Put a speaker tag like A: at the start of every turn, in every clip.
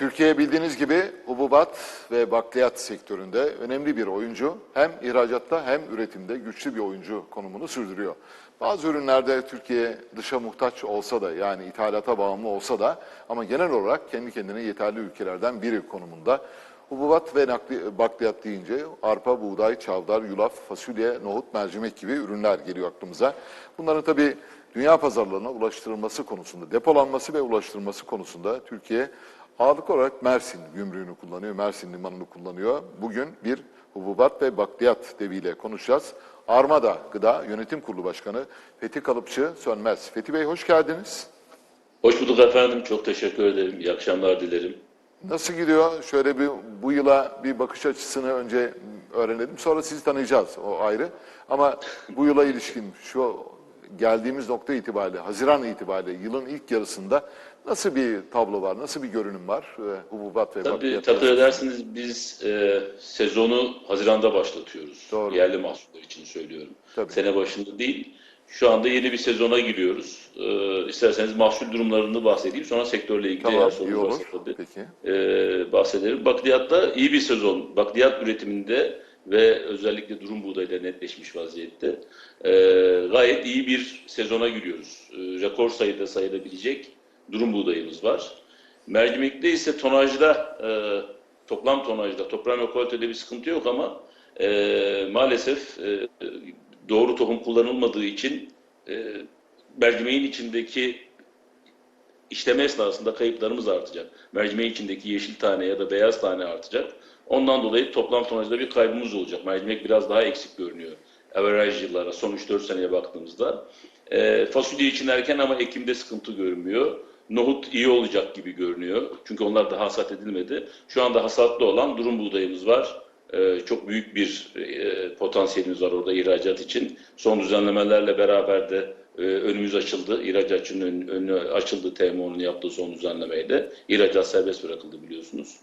A: Türkiye bildiğiniz gibi hububat ve bakliyat sektöründe önemli bir oyuncu. Hem ihracatta hem üretimde güçlü bir oyuncu konumunu sürdürüyor. Bazı ürünlerde Türkiye dışa muhtaç olsa da yani ithalata bağımlı olsa da ama genel olarak kendi kendine yeterli ülkelerden biri konumunda. Hububat ve nakli, bakliyat deyince arpa, buğday, çavdar, yulaf, fasulye, nohut, mercimek gibi ürünler geliyor aklımıza. Bunların tabii dünya pazarlarına ulaştırılması konusunda, depolanması ve ulaştırılması konusunda Türkiye ağırlık olarak Mersin gümrüğünü kullanıyor, Mersin limanını kullanıyor. Bugün bir hububat ve bakliyat deviyle konuşacağız. Armada Gıda Yönetim Kurulu Başkanı Fethi Kalıpçı Sönmez. Fethi Bey hoş geldiniz.
B: Hoş bulduk efendim. Çok teşekkür ederim. İyi akşamlar dilerim.
A: Nasıl gidiyor? Şöyle bir bu yıla bir bakış açısını önce öğrenelim. Sonra sizi tanıyacağız o ayrı. Ama bu yıla ilişkin şu geldiğimiz nokta itibariyle, Haziran itibariyle yılın ilk yarısında nasıl bir tablo var, nasıl bir görünüm var e, hububat ve
B: Tabii
A: bakliyat
B: takdir ederseniz biz e, sezonu Haziran'da başlatıyoruz.
A: Doğru.
B: Yerli mahsuller için söylüyorum.
A: Tabii.
B: Sene başında değil. Şu anda yeni bir sezona giriyoruz. E, isterseniz mahsul durumlarını bahsedeyim. Sonra sektörle ilgili
A: Tamam,
B: eğer varsa tabii.
A: Peki.
B: e, bahsedelim. Bakliyatta iyi bir sezon. Bakliyat üretiminde ve özellikle durum buğdayla netleşmiş vaziyette. E, gayet iyi bir sezona giriyoruz. E, rekor sayıda sayılabilecek durum buğdayımız var. Mercimekte ise tonajda, e, toplam tonajda, toplam ve kalitede bir sıkıntı yok ama e, maalesef e, doğru tohum kullanılmadığı için e, mercimeğin içindeki işleme esnasında kayıplarımız artacak. Mercimeğin içindeki yeşil tane ya da beyaz tane artacak. Ondan dolayı toplam tonajda bir kaybımız olacak. Mercimek biraz daha eksik görünüyor. Average yıllara, son 3-4 seneye baktığımızda. Ee, fasulye için erken ama Ekim'de sıkıntı görünmüyor. Nohut iyi olacak gibi görünüyor. Çünkü onlar da hasat edilmedi. Şu anda hasatlı olan durum buğdayımız var. Ee, çok büyük bir e, potansiyelimiz var orada ihracat için. Son düzenlemelerle beraber de e, önümüz açıldı. İhracatçının ön- önü açıldı TMO'nun yaptığı son düzenlemeyle. İhracat serbest bırakıldı biliyorsunuz.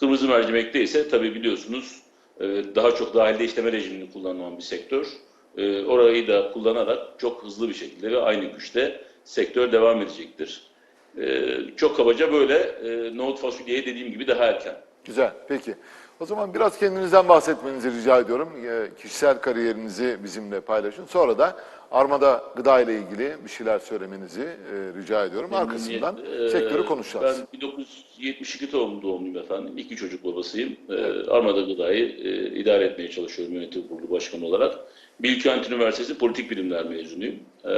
B: Kırmızı mercimekte ise tabii biliyorsunuz e, daha çok dahilde işleme rejimini kullanılan bir sektör. E, Orayı da kullanarak çok hızlı bir şekilde ve aynı güçte sektör devam edecektir. E, Çok kabaca böyle nohut fasulyeye dediğim gibi daha erken.
A: Güzel, peki. O zaman biraz kendinizden bahsetmenizi rica ediyorum. Ee, Kişisel kariyerinizi bizimle paylaşın. Sonra da Armada Gıda ile ilgili bir şeyler söylemenizi e, rica ediyorum. Arkasından
B: Ee,
A: sektörü konuşacağız.
B: Ben 1972 doğumlu doğumluyum efendim. İki çocuk babasıyım. Ee, Armada Gıda'yı e, idare etmeye çalışıyorum yönetim kurulu başkanı olarak. Bilkent Üniversitesi Politik Bilimler mezunuyum. Ee,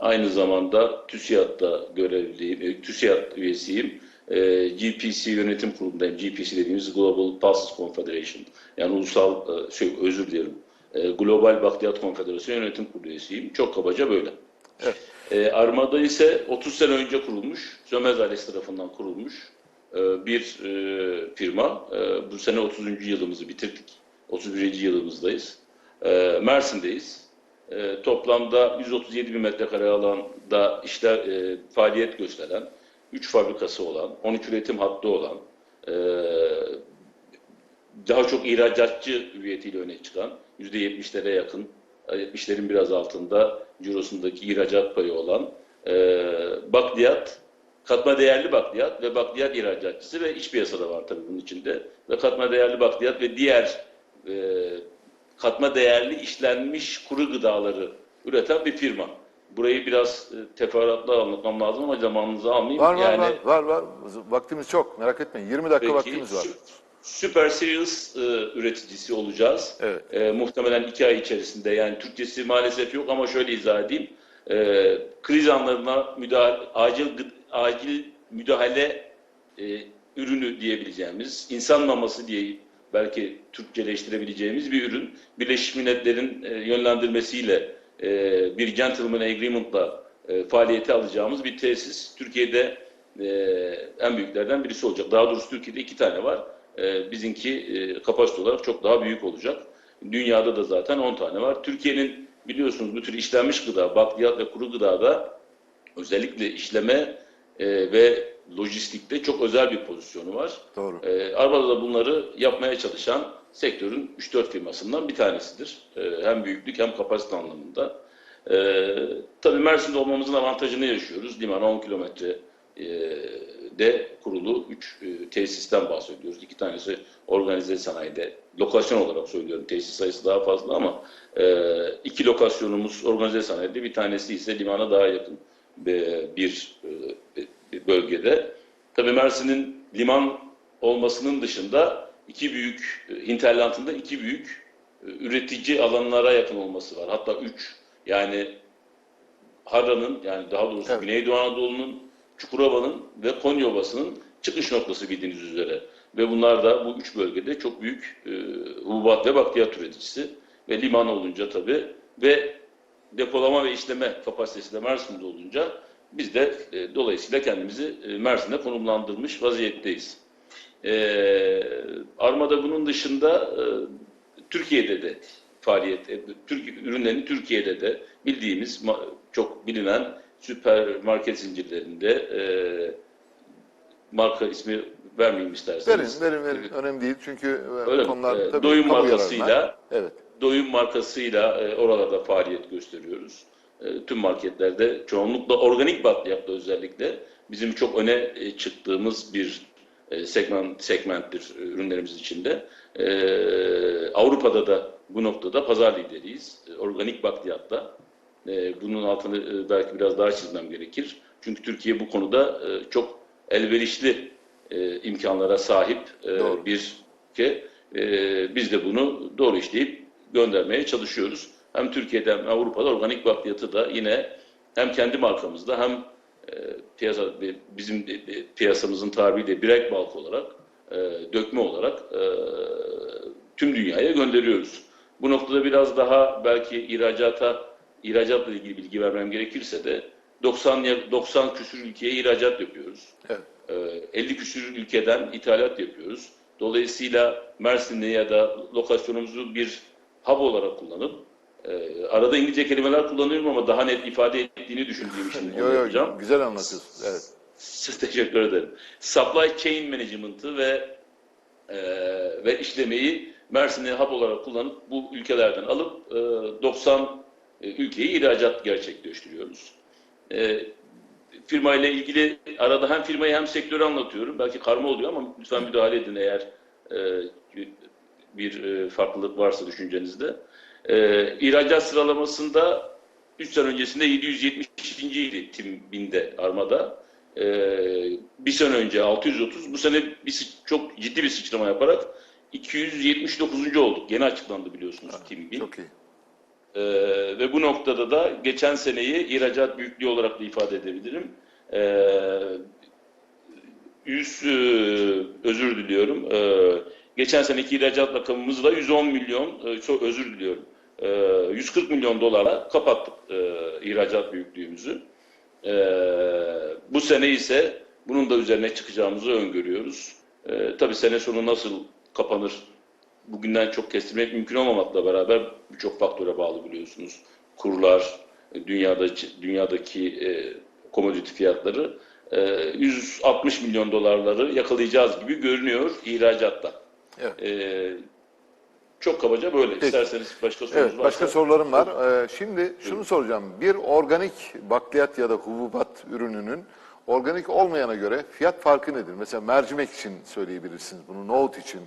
B: aynı zamanda TÜSİAD'da görevliyim, e, TÜSİAD üyesiyim. Ee, GPC yönetim kurulundayım. GPC dediğimiz Global Pulses Confederation. Yani ulusal, e, şey özür dilerim. E, Global Bakliyat Konfederasyonu yönetim kurulu üyesiyim. Çok kabaca böyle.
A: Evet.
B: E, Armada ise 30 sene önce kurulmuş, Sömez ailesi tarafından kurulmuş e, bir e, firma. E, bu sene 30. yılımızı bitirdik. 31. yılımızdayız. E, Mersin'deyiz. E, toplamda 137 bin metrekare alanda işler, e, faaliyet gösteren, 3 fabrikası olan, 13 üretim hattı olan, e, daha çok ihracatçı hüviyetiyle öne çıkan, %70'lere yakın, 70'lerin biraz altında cirosundaki ihracat payı olan e, bakliyat, katma değerli bakliyat ve bakliyat ihracatçısı ve iç piyasada var tabii bunun içinde. Ve katma değerli bakliyat ve diğer e, katma değerli işlenmiş kuru gıdaları üreten bir firma. Burayı biraz e, teferruatlı anlatmam lazım ama zamanınızı almayayım.
A: Var var
B: yani,
A: var var var. Vaktimiz çok. Merak etmeyin. 20 dakika
B: Peki,
A: vaktimiz var.
B: Super Cereals e, üreticisi olacağız.
A: Evet.
B: E, muhtemelen iki ay içerisinde. Yani Türkçesi maalesef yok ama şöyle izah edeyim. E, kriz anlarına müdahale, acil, acil müdahale e, ürünü diyebileceğimiz, insan maması diye belki Türkçeleştirebileceğimiz bir ürün. Birleşmiş Milletler'in e, yönlendirmesiyle e, bir gentleman agreement'la e, faaliyete alacağımız bir tesis. Türkiye'de e, en büyüklerden birisi olacak. Daha doğrusu Türkiye'de iki tane var. E, bizimki e, kapasite olarak çok daha büyük olacak. Dünyada da zaten 10 tane var. Türkiye'nin biliyorsunuz bu tür işlenmiş gıda, bakliyat ve kuru gıdada özellikle işleme e, ve lojistikte çok özel bir pozisyonu var.
A: Doğru.
B: E, Armada da bunları yapmaya çalışan sektörün 3-4 firmasından bir tanesidir. E, hem büyüklük hem kapasite anlamında. E, tabii Mersin'de olmamızın avantajını yaşıyoruz. Limana 10 kilometre e, de kurulu 3 tesisten bahsediyoruz. İki tanesi organize sanayide. Lokasyon olarak söylüyorum. Tesis sayısı daha fazla ama e, iki lokasyonumuz organize sanayide. Bir tanesi ise limana daha yakın e, bir bölgede. Tabii Mersin'in liman olmasının dışında iki büyük, e, hinterlandında iki büyük e, üretici alanlara yakın olması var. Hatta üç. Yani Harran'ın yani daha doğrusu
A: Evet.
B: Güneydoğu Anadolu'nun, Çukurova'nın ve Konyovası'nın çıkış noktası bildiğiniz üzere. Ve bunlar da bu üç bölgede çok büyük e, hububat ve bakliyat üreticisi. Ve liman olunca tabii ve depolama ve işleme kapasitesi de Mersin'de olunca biz de e, dolayısıyla kendimizi e, Mersin'de konumlandırmış vaziyetteyiz. E, Armada bunun dışında e, Türkiye'de de faaliyet, e, Türk ürünlerini Türkiye'de de bildiğimiz çok bilinen süpermarket zincirlerinde e, marka ismi vermeyeyim
A: Verin,
B: isterseniz.
A: verin, verin. Önemli değil çünkü e,
B: Öyle
A: konular
B: E,
A: tabii
B: doyum markasıyla.
A: Evet.
B: Doyum markasıyla e, oralarda faaliyet gösteriyoruz. E, tüm marketlerde çoğunlukla organik bakliyatla özellikle bizim çok öne çıktığımız bir e, segment segmenttir e, ürünlerimiz içinde. E, Avrupa'da da bu noktada pazar lideriyiz. E, organik bakliyatla. E, bunun altını e, belki biraz daha çizmem gerekir. Çünkü Türkiye bu konuda e, çok elverişli e, imkanlara sahip e,
A: Doğru.
B: bir ülke. E, biz de bunu doğru işleyip göndermeye çalışıyoruz. Hem Türkiye'de hem Avrupa'da organik bakliyatı da yine hem kendi markamızda hem piyasa bizim piyasamızın tabiriyle birek balk olarak e, dökme olarak e, tüm dünyaya gönderiyoruz. Bu noktada biraz daha belki ihracata ihracatla ilgili bilgi vermem gerekirse de 90 ya- 90 küsür ülkeye ihracat yapıyoruz.
A: Evet.
B: Ee, 50 küsür ülkeden ithalat yapıyoruz. Dolayısıyla Mersin'de ya da lokasyonumuzu bir hub olarak kullanıp e, arada İngilizce kelimeler kullanıyorum ama daha net ifade ettiğini düşündüğüm için
A: Yo, yo,
B: yapacağım.
A: güzel anlatıyorsun. Evet.
B: Teşekkür ederim. Supply Chain Management'ı ve e, ve işlemeyi Mersin'i hub olarak kullanıp bu ülkelerden alıp e, 90 e, ülkeye ihracat gerçekleştiriyoruz. E, firma ile ilgili arada hem firmayı hem sektörü anlatıyorum. Belki karma oluyor ama lütfen müdahale edin eğer e, bir e, farklılık varsa düşüncenizde. E, ihracat sıralamasında 3 sene öncesinde 772. idi Tim Binde Armada. E, bir sene önce 630, bu sene bir, çok ciddi bir sıçrama yaparak 279. olduk. Yeni açıklandı biliyorsunuz Tim Bin.
A: Çok iyi.
B: Ee, ve bu noktada da geçen seneyi ihracat büyüklüğü olarak da ifade edebilirim. Ee, 100 e, özür diliyorum. Ee, geçen seneki ihracat rakamımızı da 110 milyon e, özür diliyorum. Ee, 140 milyon dolara kapattık e, ihracat büyüklüğümüzü. Ee, bu sene ise bunun da üzerine çıkacağımızı öngörüyoruz. Ee, tabii sene sonu nasıl kapanır bugünden çok kestirmek mümkün olmamakla beraber birçok faktöre bağlı biliyorsunuz. Kurlar, e, dünyada dünyadaki e, komoditi fiyatları e, 160 milyon dolarları yakalayacağız gibi görünüyor ihracatta.
A: Evet.
B: E, çok kabaca böyle.
A: Peki.
B: İsterseniz başka sorunuz
A: Evet, başka
B: varsa.
A: sorularım var. Ee, şimdi şunu soracağım. Bir organik bakliyat ya da hububat ürününün organik olmayana göre fiyat farkı nedir? Mesela mercimek için söyleyebilirsiniz bunu, nohut için,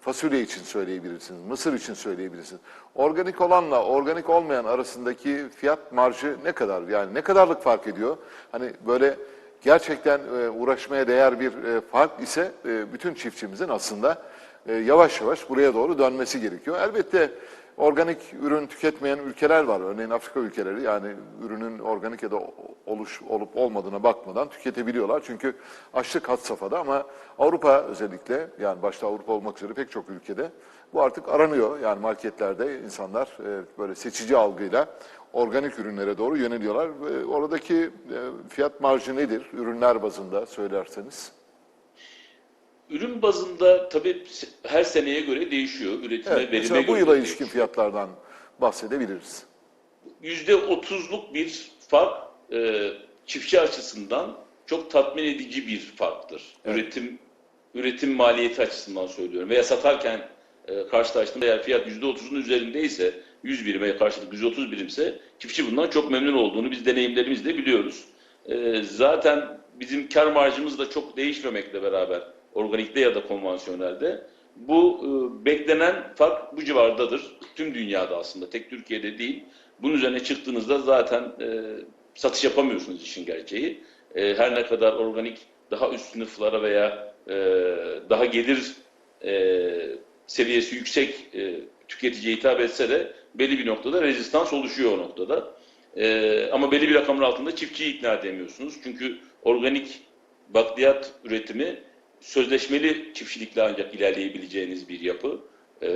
A: fasulye için söyleyebilirsiniz, mısır için söyleyebilirsiniz. Organik olanla organik olmayan arasındaki fiyat marjı ne kadar? Yani ne kadarlık fark ediyor? Hani böyle gerçekten e, uğraşmaya değer bir e, fark ise e, bütün çiftçimizin aslında e, yavaş yavaş buraya doğru dönmesi gerekiyor. Elbette organik ürün tüketmeyen ülkeler var. Örneğin Afrika ülkeleri yani ürünün organik ya da oluş olup olmadığına bakmadan tüketebiliyorlar. Çünkü açlık had safhada ama Avrupa özellikle yani başta Avrupa olmak üzere pek çok ülkede bu artık aranıyor. Yani marketlerde insanlar e, böyle seçici algıyla organik ürünlere doğru yöneliyorlar. Ve Oradaki e, fiyat marjı nedir? Ürünler bazında söylerseniz.
B: Ürün bazında tabii her seneye göre değişiyor. Üretime,
A: Evet,
B: verime
A: mesela bu
B: göre
A: yıla
B: de
A: ilişkin
B: değişiyor.
A: fiyatlardan bahsedebiliriz.
B: yüzde otuzluk bir fark e, çiftçi açısından çok tatmin edici bir farktır.
A: Evet.
B: Üretim üretim maliyeti açısından söylüyorum. Veya satarken e, karşılaştığında eğer fiyat yüzde otuzun üzerindeyse 100 birime karşılık 130 birimse çiftçi bundan çok memnun olduğunu biz deneyimlerimizle biliyoruz. E, zaten bizim kar marjımız da çok değişmemekle beraber organikte ya da konvansiyonelde bu e, beklenen fark bu civardadır. Tüm dünyada aslında tek Türkiye'de değil. Bunun üzerine çıktığınızda zaten e, satış yapamıyorsunuz işin gerçeği. E, her ne kadar organik daha üst sınıflara veya e, daha gelir e, seviyesi yüksek e, tüketiciye hitap etse de belli bir noktada rezistans oluşuyor o noktada. E, ama belli bir rakamın altında çiftçiyi ikna edemiyorsunuz. Çünkü organik bakliyat üretimi sözleşmeli çiftçilikle ancak ilerleyebileceğiniz bir yapı. E,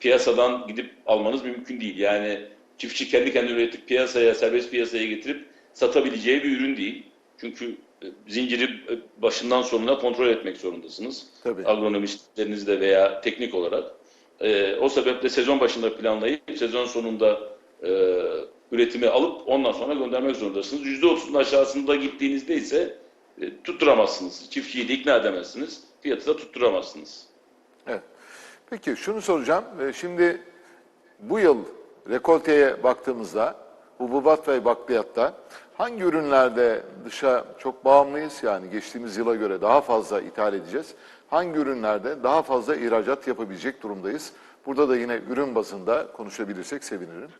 B: piyasadan gidip almanız mümkün değil. Yani çiftçi kendi kendine üretip piyasaya, serbest piyasaya getirip satabileceği bir ürün değil. Çünkü e, zinciri e, başından sonuna kontrol etmek zorundasınız.
A: Tabii.
B: Agronomistlerinizle veya teknik olarak. E, o sebeple sezon başında planlayıp sezon sonunda e, üretimi alıp ondan sonra göndermek zorundasınız. %30'un aşağısında gittiğinizde ise e, tutturamazsınız. Çiftçiyi de ikna edemezsiniz. Fiyatı da tutturamazsınız.
A: Evet. Peki şunu soracağım. Ee, Şimdi bu yıl rekolteye baktığımızda hububat ve bakliyatta hangi ürünlerde dışa çok bağımlıyız? Yani geçtiğimiz yıla göre daha fazla ithal edeceğiz. Hangi ürünlerde daha fazla ihracat yapabilecek durumdayız? Burada da yine ürün bazında konuşabilirsek sevinirim.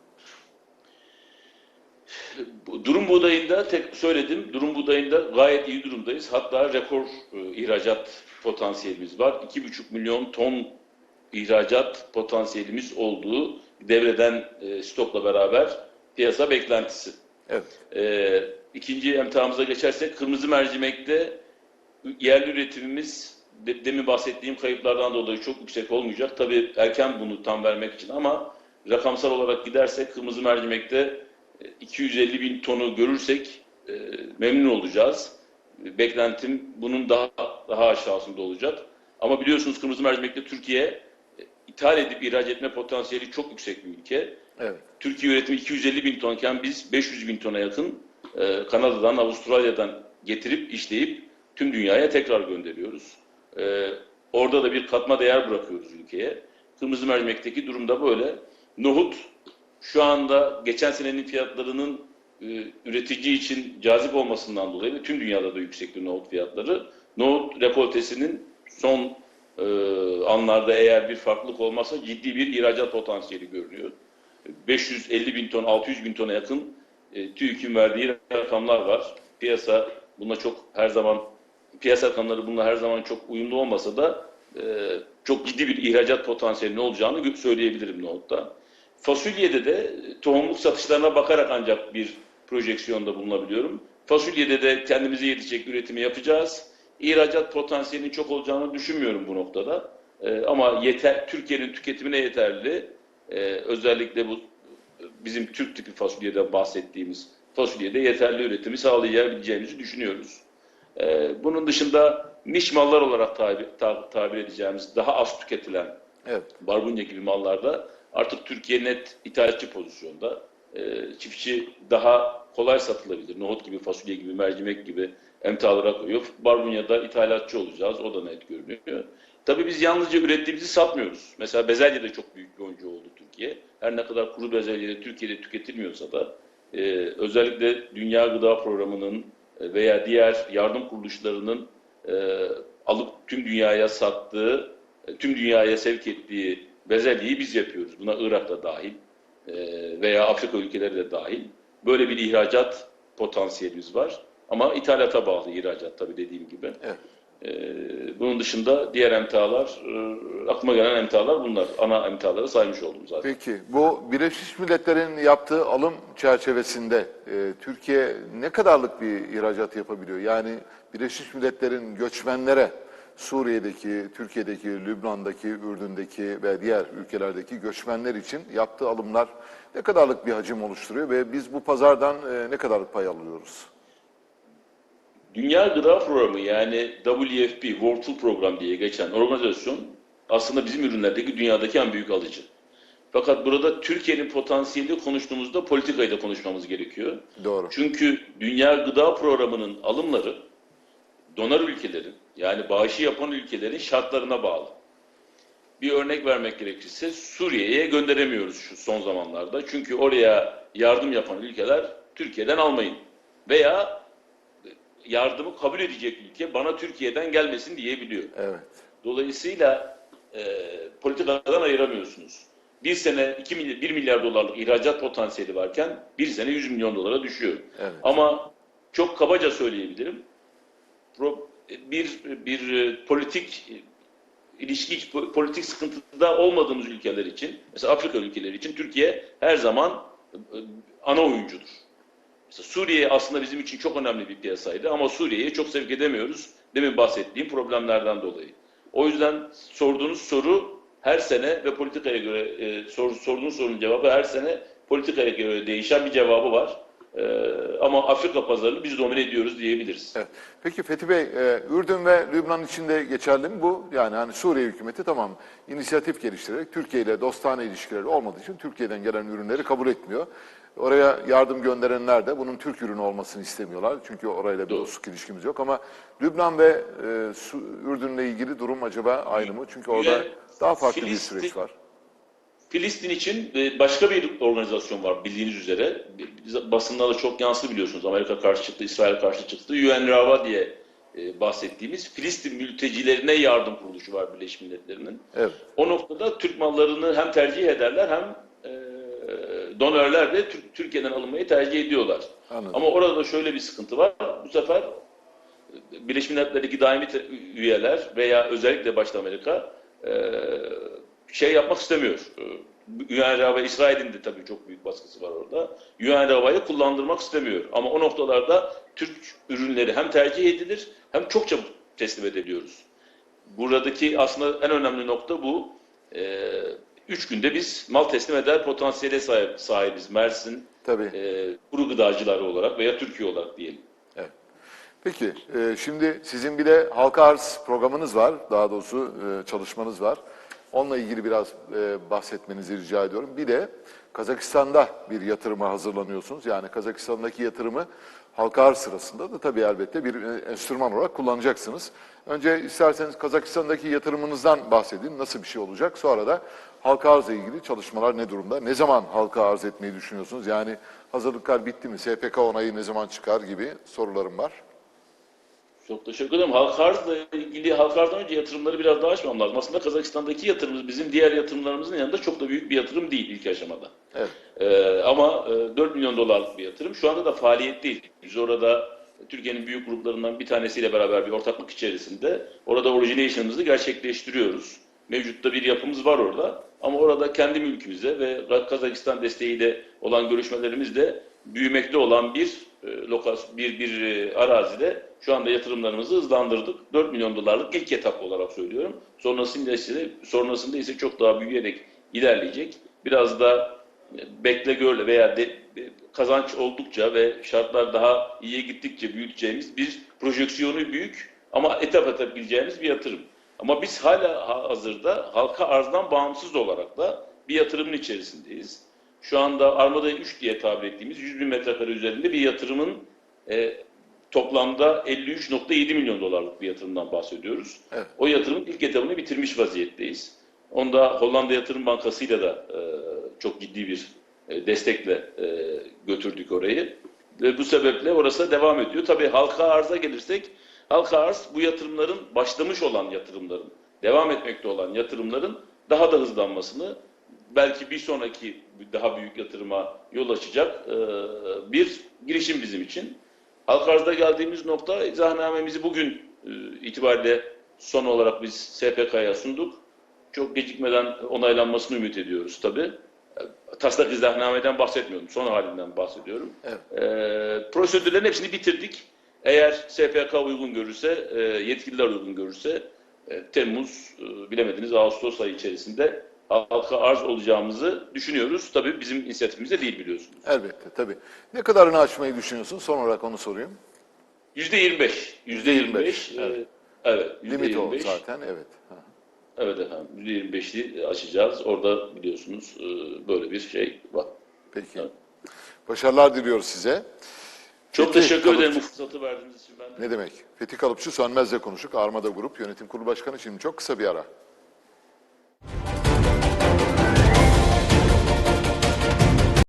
B: Durum buğdayında tek söyledim. Durum buğdayında gayet iyi durumdayız. Hatta rekor e, ihracat potansiyelimiz var. 2,5 milyon ton ihracat potansiyelimiz olduğu devreden e, stokla beraber piyasa beklentisi.
A: Evet.
B: E, ikinci emtiamıza geçersek kırmızı mercimekte yerli üretimimiz de, demin bahsettiğim kayıplardan dolayı çok yüksek olmayacak. Tabii erken bunu tam vermek için ama rakamsal olarak gidersek kırmızı mercimekte 250 bin tonu görürsek e, memnun olacağız. Beklentim bunun daha daha aşağısında olacak. Ama biliyorsunuz kırmızı mercimekte Türkiye e, ithal edip ihraç etme potansiyeli çok yüksek bir ülke.
A: Evet.
B: Türkiye üretimi 250 bin tonken biz 500 bin tona yakın e, Kanada'dan, Avustralya'dan getirip işleyip tüm dünyaya tekrar gönderiyoruz. E, orada da bir katma değer bırakıyoruz ülkeye. Kırmızı mercimekteki durumda böyle. Nohut şu anda geçen senenin fiyatlarının e, üretici için cazip olmasından dolayı ve tüm dünyada da yüksekti nohut fiyatları. Nohut rekoltesinin son e, anlarda eğer bir farklılık olmazsa ciddi bir ihracat potansiyeli görünüyor. 550 bin ton, 600 bin tona yakın e, TÜİK'in verdiği rakamlar var. Piyasa buna çok her zaman piyasa rakamları bununla her zaman çok uyumlu olmasa da e, çok ciddi bir ihracat potansiyeli olacağını gö- söyleyebilirim nohutta. Fasulyede de tohumluk satışlarına bakarak ancak bir projeksiyonda bulunabiliyorum. Fasulyede de kendimize yetecek üretimi yapacağız. İhracat potansiyelinin çok olacağını düşünmüyorum bu noktada. E, ama yeter Türkiye'nin tüketimine yeterli ee, özellikle bu bizim Türk tipi fasulyeden bahsettiğimiz fasulyede yeterli üretimi sağlayabileceğimizi düşünüyoruz. Ee, bunun dışında niş mallar olarak tabir, ta- tabir edeceğimiz daha az tüketilen
A: Evet.
B: barbunya gibi mallarda artık Türkiye net ithalatçı pozisyonda. Ee, çiftçi daha kolay satılabilir. Nohut gibi, fasulye gibi, mercimek gibi emtialara koyuyor. Barbunya'da ithalatçı olacağız. O da net görünüyor. Tabii biz yalnızca ürettiğimizi satmıyoruz. Mesela bezelye de çok büyük bir oyuncu oldu Türkiye. Her ne kadar kuru bezelye de Türkiye'de tüketilmiyorsa da e, özellikle Dünya Gıda Programı'nın e, veya diğer yardım kuruluşlarının e, alıp tüm dünyaya sattığı, e, tüm dünyaya sevk ettiği bezelyeyi biz yapıyoruz. Buna Irak da dahil e, veya Afrika ülkeleri de dahil. Böyle bir ihracat potansiyelimiz var. Ama ithalata bağlı ihracat tabii dediğim gibi.
A: Evet.
B: Ee, bunun dışında diğer emtialar, e, aklıma gelen emtialar bunlar. Ana emtiaları saymış oldum zaten.
A: Peki bu Birleşmiş Milletler'in yaptığı alım çerçevesinde e, Türkiye ne kadarlık bir ihracat yapabiliyor? Yani Birleşmiş Milletler'in göçmenlere Suriye'deki, Türkiye'deki, Lübnan'daki, Ürdün'deki ve diğer ülkelerdeki göçmenler için yaptığı alımlar ne kadarlık bir hacim oluşturuyor ve biz bu pazardan e, ne kadarlık pay alıyoruz?
B: Dünya Gıda Programı yani WFP, World Food Program diye geçen organizasyon aslında bizim ürünlerdeki dünyadaki en büyük alıcı. Fakat burada Türkiye'nin potansiyeli konuştuğumuzda politikayı da konuşmamız gerekiyor.
A: Doğru.
B: Çünkü Dünya Gıda Programı'nın alımları donar ülkelerin yani bağışı yapan ülkelerin şartlarına bağlı. Bir örnek vermek gerekirse Suriye'ye gönderemiyoruz şu son zamanlarda. Çünkü oraya yardım yapan ülkeler Türkiye'den almayın. Veya yardımı kabul edecek ülke bana Türkiye'den gelmesin diyebiliyor.
A: Evet.
B: Dolayısıyla e, politikadan ayıramıyorsunuz. Bir sene 2 milyar, 1 milyar dolarlık ihracat potansiyeli varken bir sene 100 milyon dolara düşüyor.
A: Evet.
B: Ama çok kabaca söyleyebilirim. Pro- bir bir e, politik e, ilişki po- politik sıkıntıda olmadığımız ülkeler için, mesela Afrika ülkeleri için Türkiye her zaman e, ana oyuncudur. Mesela Suriye aslında bizim için çok önemli bir piyasaydı ama Suriye'yi çok sevk edemiyoruz. Demin bahsettiğim problemlerden dolayı. O yüzden sorduğunuz soru her sene ve politikaya göre e, sor, sorduğunuz sorunun cevabı her sene politikaya göre değişen bir cevabı var. E, ama Afrika pazarını biz domine ediyoruz diyebiliriz.
A: Evet. Peki Fethi Bey, e, Ürdün ve Lübnan için de geçerli mi bu? Yani hani Suriye hükümeti tamam inisiyatif geliştirerek Türkiye ile dostane ilişkileri olmadığı için Türkiye'den gelen ürünleri kabul etmiyor. Oraya yardım gönderenler de bunun Türk ürünü olmasını istemiyorlar. Çünkü orayla bir dostluk ilişkimiz yok ama Lübnan ve e, Ürdün'le ilgili durum acaba aynı mı? Çünkü orada daha farklı bir
B: Filistin-
A: süreç var.
B: Filistin için e, başka bir organizasyon var bildiğiniz üzere. Basında da çok yansıdı biliyorsunuz. Amerika karşı çıktı, İsrail karşı çıktı. UNRWA diye e, bahsettiğimiz Filistin mültecilerine yardım kuruluşu var Birleşmiş Milletler'in.
A: Evet.
B: O noktada Türk mallarını hem tercih ederler hem e, donörler de Türk- Türkiye'den alınmayı tercih ediyorlar.
A: Anladım.
B: Ama orada da şöyle bir sıkıntı var. Bu sefer Birleşmiş Milletler'deki daimi üyeler veya özellikle başta Amerika şey yapmak istemiyor. E, UNRWA ve İsrail'in de tabii çok büyük baskısı var orada. UNRWA'yı kullandırmak istemiyor. Ama o noktalarda Türk ürünleri hem tercih edilir hem çok çabuk teslim ediliyoruz. Buradaki aslında en önemli nokta bu. E, üç günde biz mal teslim eder potansiyele sahip, sahibiz. Mersin,
A: Tabii.
B: e, kuru gıdacıları olarak veya Türkiye olarak diyelim.
A: Evet. Peki, e, şimdi sizin bir de halka arz programınız var, daha doğrusu e, çalışmanız var. Onunla ilgili biraz e, bahsetmenizi rica ediyorum. Bir de Kazakistan'da bir yatırıma hazırlanıyorsunuz. Yani Kazakistan'daki yatırımı halka arz sırasında da tabii elbette bir e, enstrüman olarak kullanacaksınız. Önce isterseniz Kazakistan'daki yatırımınızdan bahsedin. Nasıl bir şey olacak? Sonra da halka arzla ilgili çalışmalar ne durumda? Ne zaman halka arz etmeyi düşünüyorsunuz? Yani hazırlıklar bitti mi? SPK onayı ne zaman çıkar gibi sorularım var.
B: Çok teşekkür ederim. Halka arzla ilgili halka arzdan önce yatırımları biraz daha açmam lazım. Aslında Kazakistan'daki yatırımımız bizim diğer yatırımlarımızın yanında çok da büyük bir yatırım değil ilk aşamada.
A: Evet.
B: Ee, ama e, 4 milyon dolarlık bir yatırım. Şu anda da faaliyet değil. Biz orada Türkiye'nin büyük gruplarından bir tanesiyle beraber bir ortaklık içerisinde orada origination'ımızı gerçekleştiriyoruz. Mevcutta bir yapımız var orada. Ama orada kendi mülkümüze ve Kazakistan desteğiyle olan görüşmelerimizle büyümekte olan bir e, lokasyon, bir, bir e, arazide şu anda yatırımlarımızı hızlandırdık. 4 milyon dolarlık ilk etap olarak söylüyorum. Sonrasında ise, sonrasında ise çok daha büyüyerek ilerleyecek. Biraz da e, bekle görle veya de, e, kazanç oldukça ve şartlar daha iyiye gittikçe büyüteceğimiz bir projeksiyonu büyük ama etap etap gideceğimiz bir yatırım. Ama biz hala ha- hazırda halka arzdan bağımsız olarak da bir yatırımın içerisindeyiz. Şu anda Armada 3 diye tabir ettiğimiz 100 bin metrekare üzerinde bir yatırımın e, toplamda 53.7 milyon dolarlık bir yatırımdan bahsediyoruz.
A: Evet.
B: O yatırımın ilk etabını bitirmiş vaziyetteyiz. Onda Hollanda Yatırım Bankası ile de çok ciddi bir e, destekle e, götürdük orayı. Ve bu sebeple orası devam ediyor. Tabii halka arza gelirsek, halka arz bu yatırımların başlamış olan yatırımların, devam etmekte olan yatırımların daha da hızlanmasını, belki bir sonraki daha büyük yatırıma yol açacak e, bir girişim bizim için. Halka arzda geldiğimiz nokta izahnamemizi bugün e, itibariyle son olarak biz SPK'ya sunduk. Çok gecikmeden onaylanmasını ümit ediyoruz tabii. Taslak izahnameden bahsetmiyorum, son halinden bahsediyorum.
A: Evet.
B: E, prosedürlerin hepsini bitirdik. Eğer SPK uygun görürse, e, yetkililer uygun görürse e, Temmuz, e, bilemediniz Ağustos ayı içerisinde halka arz olacağımızı düşünüyoruz. Tabii bizim inisiyatifimizde değil biliyorsunuz.
A: Elbette tabii. Ne kadarını açmayı düşünüyorsun? Son olarak onu sorayım.
B: Yüzde 25. Yüzde 25.
A: evet.
B: Evet. Evet.
A: Limit o
B: 25.
A: zaten, evet. Ha.
B: Evet efendim. Yüzde 25'i açacağız. Orada biliyorsunuz e, böyle bir şey var.
A: Peki.
B: Evet.
A: Başarılar diliyoruz size.
B: Çok
A: Fethi
B: teşekkür
A: Kalıpçı-
B: ederim bu fırsatı verdiğiniz için ben de.
A: Ne demek? Fethi Kalıpçı Sönmez'le konuştuk. Armada Grup Yönetim Kurulu Başkanı. Şimdi çok kısa bir ara.